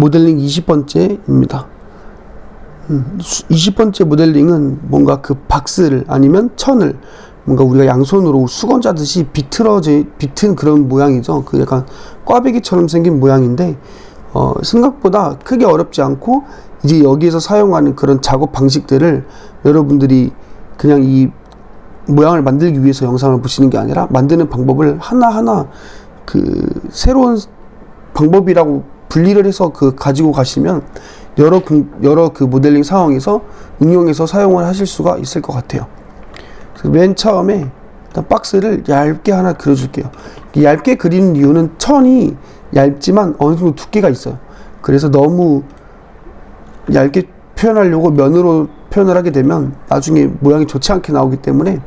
모델링 20번째입니다. 20번째 모델링은 뭔가 그 박스를 아니면 천을 뭔가 우리가 양손으로 수건 짜듯이 비틀어져 비튼 그런 모양이죠. 그 약간 꽈배기처럼 생긴 모양인데 어, 생각보다 크게 어렵지 않고 이제 여기에서 사용하는 그런 작업 방식들을 여러분들이 그냥 이 모양을 만들기 위해서 영상을 보시는 게 아니라 만드는 방법을 하나하나 그 새로운 방법이라고 분리를 해서 그 가지고 가시면 여러 그, 여러 그 모델링 상황에서 응용해서 사용을 하실 수가 있을 것 같아요. 맨 처음에 박스를 얇게 하나 그려줄게요. 이 얇게 그리는 이유는 천이 얇지만 어느 정도 두께가 있어요. 그래서 너무 얇게 표현하려고 면으로 표현을 하게 되면 나중에 모양이 좋지 않게 나오기 때문에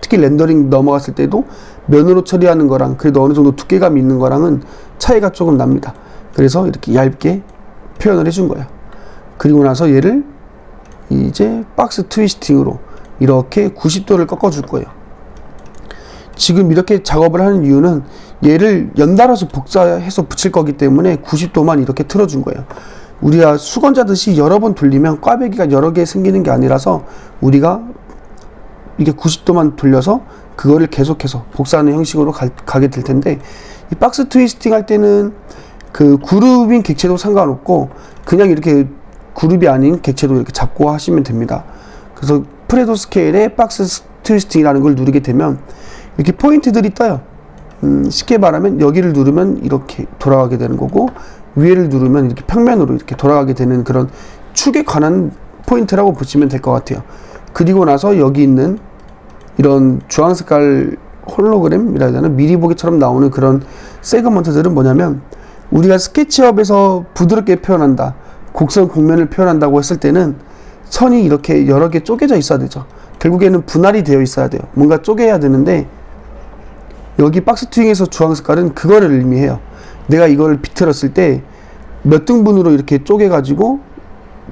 특히 렌더링 넘어갔을 때도 면으로 처리하는 거랑 그래도 어느 정도 두께감이 있는 거랑은 차이가 조금 납니다. 그래서 이렇게 얇게 표현을 해준 거예요. 그리고 나서 얘를 이제 박스 트위스팅으로 이렇게 90도를 꺾어줄 거예요. 지금 이렇게 작업을 하는 이유는 얘를 연달아서 복사해서 붙일 거기 때문에 90도만 이렇게 틀어준 거예요. 우리가 수건 자듯이 여러 번 돌리면 꽈배기가 여러 개 생기는 게 아니라서 우리가 이게 90도만 돌려서 그거를 계속해서 복사하는 형식으로 가, 가게 될 텐데 이 박스 트위스팅 할 때는 그 그룹인 객체도 상관없고 그냥 이렇게 그룹이 아닌 객체도 이렇게 잡고 하시면 됩니다. 그래서 프레도 스케일에 박스 트위스팅이라는 걸 누르게 되면 이렇게 포인트들이 떠요. 음, 쉽게 말하면 여기를 누르면 이렇게 돌아가게 되는 거고 위에를 누르면 이렇게 평면으로 이렇게 돌아가게 되는 그런 축에 관한 포인트라고 보시면 될 것 같아요. 그리고 나서 여기 있는 이런 주황 색깔 홀로그램이라 해야 되나 미리 보기처럼 나오는 그런 세그먼트들은 뭐냐면 우리가 스케치업에서 부드럽게 표현한다 곡선 곡면을 표현한다고 했을 때는 선이 이렇게 여러 개 쪼개져 있어야 되죠 결국에는 분할이 되어 있어야 돼요 뭔가 쪼개야 되는데 여기 박스 튜잉에서 주황 색깔은 그거를 의미해요 내가 이걸 비틀었을 때 몇 등분으로 이렇게 쪼개 가지고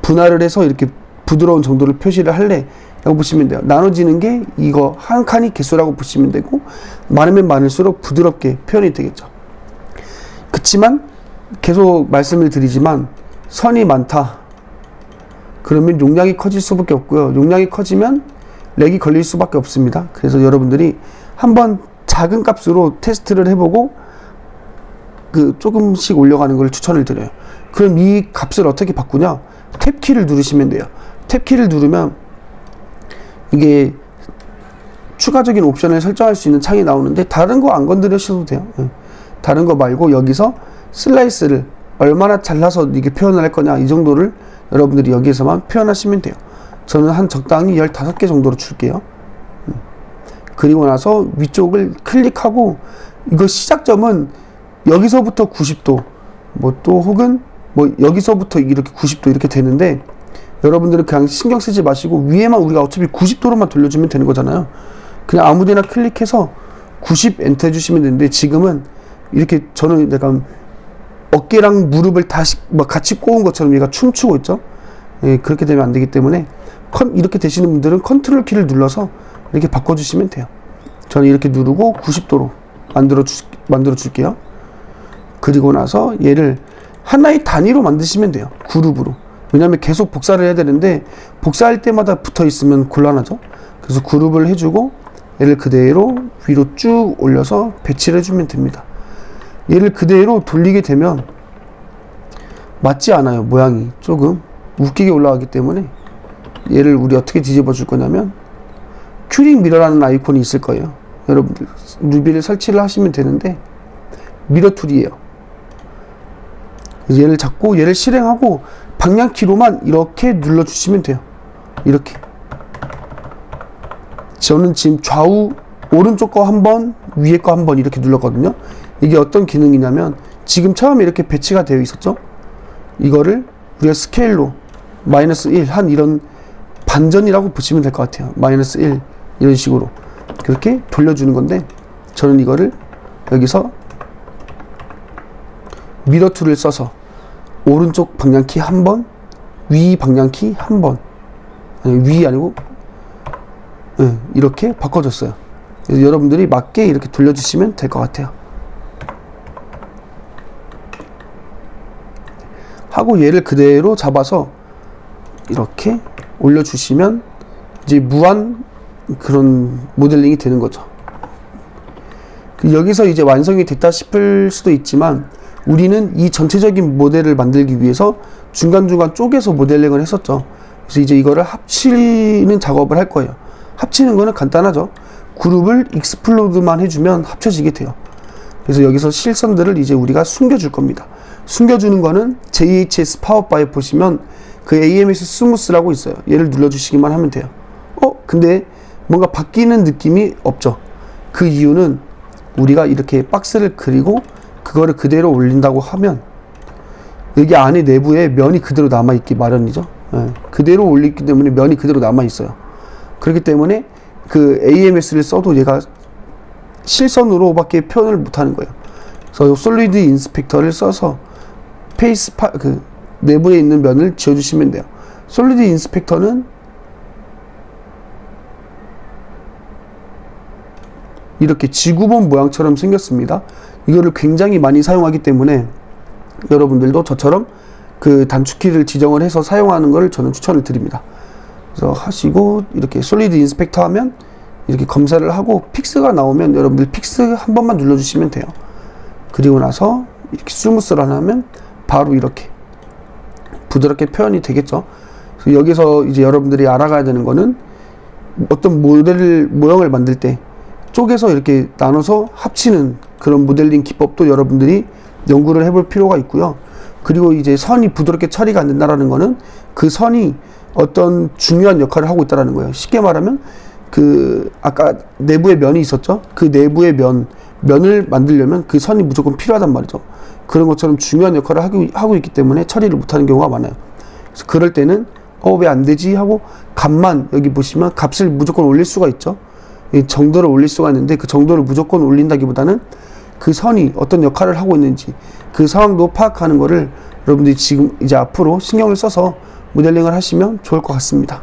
분할을 해서 이렇게 부드러운 정도를 표시를 할래 라고 보시면 돼요. 나눠지는 게 이거 한 칸이 개수라고 보시면 되고 많으면 많을수록 부드럽게 표현이 되겠죠. 그렇지만 계속 말씀을 드리지만 선이 많다. 그러면 용량이 커질 수밖에 없고요. 용량이 커지면 렉이 걸릴 수밖에 없습니다. 그래서 여러분들이 한번 작은 값으로 테스트를 해보고 그 조금씩 올려가는 걸 추천을 드려요. 그럼 이 값을 어떻게 바꾸냐? 탭 키를 누르시면 돼요. 탭 키를 누르면 이게 추가적인 옵션을 설정할 수 있는 창이 나오는데 다른 거 안 건드리셔도 돼요. 예. 다른 거 말고 여기서 슬라이스를 얼마나 잘라서 이게 표현을 할 거냐 이 정도를 여러분들이 여기에서만 표현하시면 돼요. 저는 한 적당히 15개 정도로 줄게요. 음. 그리고 나서 위쪽을 클릭하고 이거 시작점은 여기서부터 90도 뭐 또 혹은 뭐 여기서부터 이렇게 90도 이렇게 되는데 여러분들은 그냥 신경 쓰지 마시고 위에만 우리가 어차피 90도로만 돌려주면 되는 거잖아요. 그냥 아무데나 클릭해서 90 엔터 해주시면 되는데 지금은 이렇게 저는 약간 어깨랑 무릎을 다시 막 같이 꼬은 것처럼 얘가 춤추고 있죠. 예, 그렇게 되면 안 되기 때문에 컨, 이렇게 되시는 분들은 컨트롤 키를 눌러서 이렇게 바꿔주시면 돼요. 저는 이렇게 누르고 90도로 만들어 주, 만들어 줄게요. 그리고 나서 얘를 하나의 단위로 만드시면 돼요. 그룹으로. 왜냐하면 계속 복사를 해야 되는데 복사할 때마다 붙어 있으면 곤란하죠. 그래서 그룹을 해주고 얘를 그대로 위로 쭉 올려서 배치를 해주면 됩니다. 얘를 그대로 돌리게 되면 맞지 않아요. 모양이 조금 웃기게 올라가기 때문에 얘를 우리 어떻게 뒤집어 줄 거냐면 큐링 미러라는 아이콘이 있을 거예요. 여러분들 루비를 설치를 하시면 되는데 미러 툴이에요. 얘를 잡고 얘를 실행하고 방향키로만 이렇게 눌러주시면 돼요. 이렇게. 저는 지금 좌우 오른쪽 거 한 번, 위에 거 한 번 이렇게 눌렀거든요. 이게 어떤 기능이냐면 지금 처음에 이렇게 배치가 되어 있었죠. 이거를 우리가 스케일로 마이너스 1 한 이런 반전이라고 보시면 될 것 같아요. 마이너스 1 이런 식으로 그렇게 돌려주는 건데 저는 이거를 여기서 미러 툴을 써서 오른쪽 방향키 한 번, 위 방향키 한 번, 아니 위 아니고 네, 이렇게 바꿔줬어요. 여러분들이 맞게 이렇게 돌려주시면 될 것 같아요. 하고 얘를 그대로 잡아서 이렇게 올려주시면 이제 무한 그런 모델링이 되는 거죠. 그 여기서 이제 완성이 됐다 싶을 수도 있지만 우리는 이 전체적인 모델을 만들기 위해서 중간중간 쪼개서 모델링을 했었죠. 그래서 이제 이거를 합치는 작업을 할 거예요. 합치는 거는 간단하죠. 그룹을 익스플로드만 해주면 합쳐지게 돼요. 그래서 여기서 실선들을 이제 우리가 숨겨줄 겁니다. 숨겨주는 거는 JHS 파워바에 보시면 그 AMS 스무스라고 있어요. 얘를 눌러주시기만 하면 돼요. 어? 근데 뭔가 바뀌는 느낌이 없죠. 그 이유는 우리가 이렇게 박스를 그리고 그거를 그대로 올린다고 하면 여기 안에 내부에 면이 그대로 남아있기 마련이죠. 예, 그대로 올리기 때문에 면이 그대로 남아있어요. 그렇기 때문에 그 AMS를 써도 얘가 실선으로밖에 표현을 못하는 거예요. 그래서 솔리드 인스펙터를 써서 페이스 파, 그 내부에 있는 면을 지워주시면 돼요. 솔리드 인스펙터는 이렇게 지구본 모양처럼 생겼습니다. 이거를 굉장히 많이 사용하기 때문에 여러분들도 저처럼 그 단축키를 지정을 해서 사용하는 걸 저는 추천을 드립니다. 그래서 하시고 이렇게 솔리드 인스펙터 하면 이렇게 검사를 하고 픽스가 나오면 여러분들 픽스 한 번만 눌러주시면 돼요. 그리고 나서 이렇게 스무스를 하면 바로 이렇게 부드럽게 표현이 되겠죠. 여기서 이제 여러분들이 알아가야 되는 거는 어떤 모델을 모형을 만들 때 쪼개서 이렇게 나눠서 합치는 그런 모델링 기법도 여러분들이 연구를 해볼 필요가 있고요. 그리고 이제 선이 부드럽게 처리가 안 된다라는 거는 그 선이 어떤 중요한 역할을 하고 있다라는 거예요. 쉽게 말하면 그 아까 내부에 면이 있었죠. 그 내부의 면 면을 만들려면 그 선이 무조건 필요하단 말이죠. 그런 것처럼 중요한 역할을 하고, 하고 있기 때문에 처리를 못하는 경우가 많아요. 그래서 그럴 때는 어 왜 안 되지 하고 값만 여기 보시면 값을 무조건 올릴 수가 있죠. 이 정도를 올릴 수가 있는데 그 정도를 무조건 올린다기보다는 그 선이 어떤 역할을 하고 있는지 그 상황도 파악하는 거를 여러분들이 지금 이제 앞으로 신경을 써서 모델링을 하시면 좋을 것 같습니다.